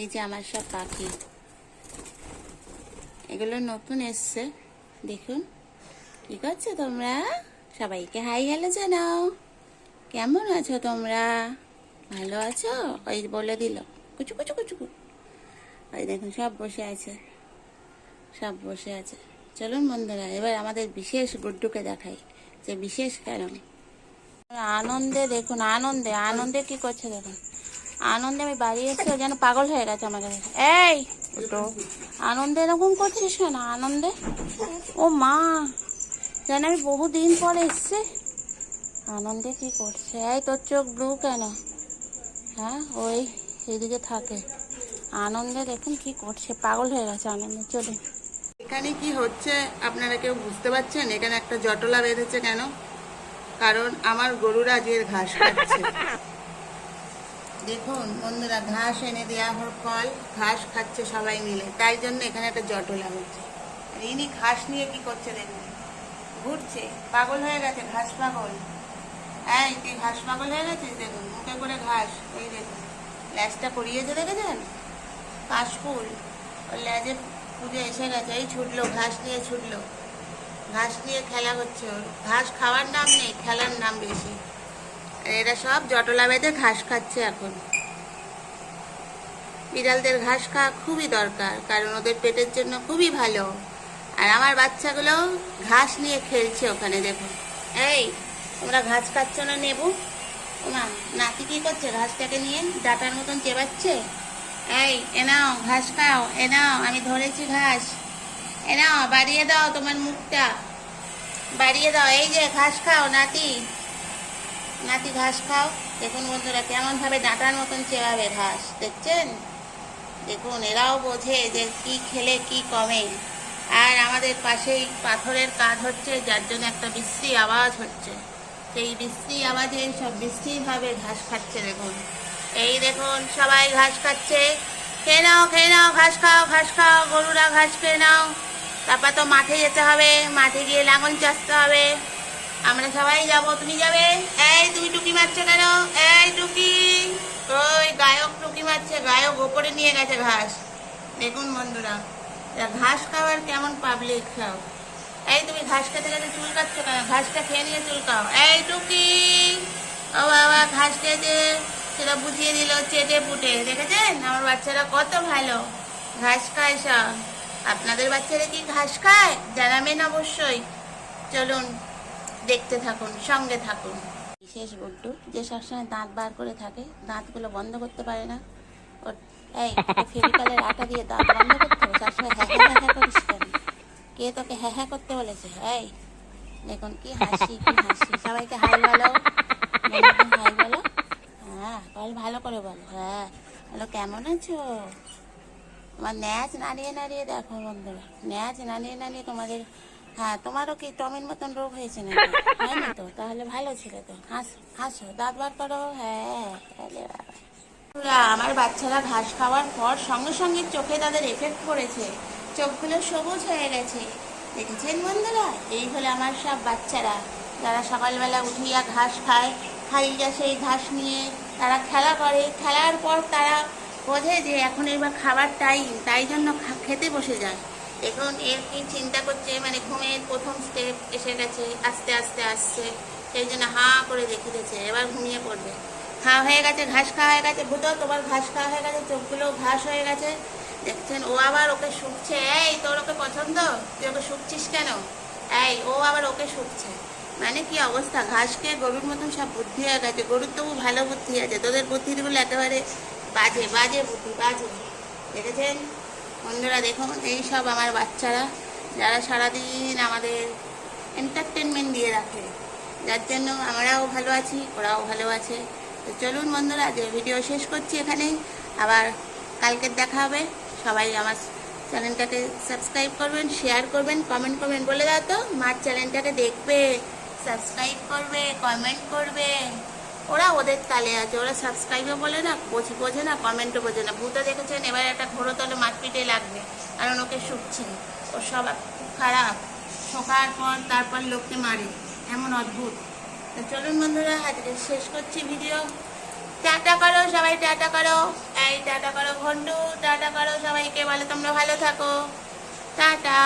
এই যে আমার সব পাখি। এগুলো নতুন এসছে, দেখুন। কি করছ তোমরা? সবাইকে হাই হ্যালো জানাও। কেমন আছো তোমরা? ভালো আছো? ওই বলে দিল। কুচু কুচু কুচু। ওই দেখুন, সব বসে আছে। সব বসে আছে। চলুন বন্ধুরা, এবার আমাদের বিশেষ গুড্ডুকে দেখাই, যে বিশেষ কেন আনন্দে দেখুন, আনন্দে আনন্দে কি করছে দেখুন। আনন্দে আমি বাড়ি এসে যেন পাগল হয়ে গেছে আমার কাছে এই উঠো আনন্দে এরকম করছিস কেন? আনন্দে? ও মা, যেন আমি বহুদিন পরে এসছে। আনন্দে কি করছে? এই, তোর চোখ ব্লু কেন? হ্যাঁ ওই, এদিকে থাকে। আনন্দে দেখুন কি করছে, পাগল হয়ে গেছে আনন্দে, চলুন। এখানে কি হচ্ছে, আপনারা কেউ বুঝতে পারছেন? এখানে একটা জটলা বেঁধেছে কেন? কারণ আমার গরুরা আজকের ঘাস খাচ্ছে। দেখুন, বন্ধুরা, ঘাস এনে দেওয়া হওয়ার ফল, ঘাস খাচ্ছে সবাই মিলে। তাই জন্য এখানে একটা জটলা হচ্ছে। আর ইনি ঘাস নিয়ে কি করছে দেখুন? ঘুরছে। পাগল হয়ে গেছে, ঘাস পাগল। হ্যাঁ তুই ঘাস পাগল হয়ে গেছিস দেখুন, মুখে করে ঘাস। এই দেখুন, ল্যাজটা করিয়েছে দেখেছেন? কাশফুল। ওর ল্যাজে পুজো এসে গেছে, এই ছুটলো, ঘাস নিয়ে ছুটলো। ঘাস নিয়ে খেলা হচ্ছে ওর। ঘাস খাওয়ার নাম নেই, খেলার নাম বেশি। এরা সব জটলা বেঁধে ঘাস খাচ্ছে এখন। বিড়ালদের ঘাস খাওয়া খুবই দরকার, কারণ ওদের পেটের জন্য খুবই ভালো। আর আমার বাচ্চাগুলো ঘাস নিয়ে খেলছে ওখানে দেখুন এই, তোমরা ঘাস খাচ্ছ না নেবু? ওমা, নাতি কি করছে? ঘাসটাকে নিয়ে ডাটার মতন চেবাচ্ছে? এই এনাও ঘাস খাও, এ নাও, আমি ধরেছি ঘাস। এ নাও, বাড়িয়ে দাও তোমার মুখটা। বাড়িয়ে দাও, এই যে, ঘাস খাও, নাতি। নাতি ঘাস খাও। দেখুন বন্ধুরা কেমন ভাবে ডাঁটার মতন চেবাবে ঘাস, দেখছেন? দেখুন, এরাও বোঝে যে কি খেলে কি কমে। আর আমাদের পাশেই পাথরের কাজ হচ্ছে, যার জন্য একটা বিশ্রী আওয়াজ হচ্ছে। সেই বিশ্রী আওয়াজে সব বিশ্রীভাবে ঘাস খাচ্ছে, দেখুন। এই দেখুন, সবাই ঘাস খাচ্ছে। খেয়ে নাও খেয়ে নাও, ঘাস খাও ঘাস খাও, গরুরা ঘাস খেয়ে নাও। তারপর তো মাঠে যেতে হবে, মাঠে গিয়ে লাঙল চাষতে হবে। আমরা সবাই যাব, তুমি যাবে? এই, তুমি টুকি মারছো কেন? এই টুকি ওই, গায়ক টুকি মারছে, গায়ক ওপরে নিয়ে গেছে ঘাস। দেখুন বন্ধুরা ঘাস খাওয়ার কেমন পাবলিক খাও এই, তুমি ঘাস খেতে খেতে চুল কাটছো কেন? ঘাসটা খেয়ে নিয়ে চুল খাও। এই টুকি ও বাবা, ঘাস খেয়েছে। সেটা বুঝিয়ে দিল চেটে পুটে। দেখেছেন? আমার বাচ্চারা কত ভালো। ঘাস খায় সব। আপনাদের বাচ্চারা কি ঘাস খায়? জানাবেন অবশ্যই। চলুন। দেখতে থাকুন, সঙ্গে থাকুন। বিশেষ গুড্ডু যে সবসময় দাঁত বার করে থাকে, দাঁতগুলো বন্ধ করতে পারে না। ওর, এই আটা দিয়ে দাঁত বন্ধ করতে হবে, সবসময় হ্যাঁ হ্যাঁ হ্যাঁ করিস কেন? কে তোকে হ্যাঁ হ্যাঁ করতে বলেছে? এই, দেখুন কি হাসি কি হাসি। সবাইকে হাই বলো হাই বলো। হ্যাঁ বল, ভালো করে বলো। হ্যাঁ বলো, কেমন আছো? তোমার ন্যাচ নাড়িয়ে নাড়িয়ে দেখো বন্ধুরা। ন্যাচ নাড়িয়ে নাড়িয়ে তোমাদের হ্যাঁ তোমারও কি টমের মতন রোগ হয়েছে না হয়নি তো? তাহলে ভালো ছিল তো। হাস হাসো দাঁত বার করো। হ্যাঁ। আমার বাচ্চারা ঘাস খাওয়ার পর সঙ্গে সঙ্গে চোখে তাদের এফেক্ট পড়েছে। চোখগুলো সবুজ হয়ে গেছে। দেখেছেন বন্ধুরা? এই হলো আমার সব বাচ্চারা। যারা সকালবেলা উঠিয়া ঘাস খায় খাইয়া সেই ঘাস নিয়ে। তারা খেলা করে। খেলার পর তারা বোঝে যে এখন এবার খাবার টাইম তাই জন্য খেতে বসে যায়। এখন এর কি চিন্তা করছে? মানে ঘুমের প্রথম স্টেপ এসে গেছে, আস্তে আস্তে আসছে সেই জন্য হা করে দেখে দিয়েছে এবার ঘুমিয়ে পড়বে। হা হয়ে গেছে, ঘাস খাওয়া হয়ে গেছে, ভূত, তোমার ঘাস খাওয়া হয়ে গেছে, চোখগুলো ঘাস হয়ে গেছে। দেখছেন, ও আবার ওকে শুকছে। এই, তোর ওকে পছন্দ? তুই ওকে শুকছিস কেন? এই, ও আবার ওকে শুকছে। মানে কি অবস্থা? ঘাস খেয়ে গরুর মতন সব বুদ্ধি হয়ে গেছে। গরুর তবু ভালো বুদ্ধি আছে। তোদের বুদ্ধিগুলো একেবারে বাজে বাজে বুদ্ধি, বাজে। দেখেছেন? বন্ধুরা দেখুন, এই সব আমার বাচ্চারা, যারা সারাদিন আমাদের এন্টারটেনমেন্ট দিয়ে রাখে। যার জন্য আমরাও ভালো আছি, ওরাও ভালো আছে। তো চলুন বন্ধুরা যে ভিডিও শেষ করছি এখানে। আবার কালকে দেখা হবে। সবাই আমার চ্যানেলটাকে সাবস্ক্রাইব করবেন শেয়ার করবেন কমেন্ট করবেন। বলে দাও তো, মার চ্যানেলটাকে দেখবে সাবস্ক্রাইব করবে কমেন্ট করবে। ওরা ওদের তালে আছে, ওরা সাবস্ক্রাইবও বলে না, বোঝে বোঝে না কমেন্টও বোঝে না। ভূত দেখেছেন? এবার একটা ঘোরো তলে মারপিটে লাগবে কারণ ওকে শুকছে। ও সব খারাপ। শোকার পর তারপর লোককে মারে। এমন অদ্ভুত। তো চলুন বন্ধুরা আজকে শেষ করছি ভিডিও। টাটা করো সবাই, টাটা করো। এই টাটা করো ঘন্টু টাটা করো সবাইকে। বলো তোমরা ভালো থাকো। টাটা।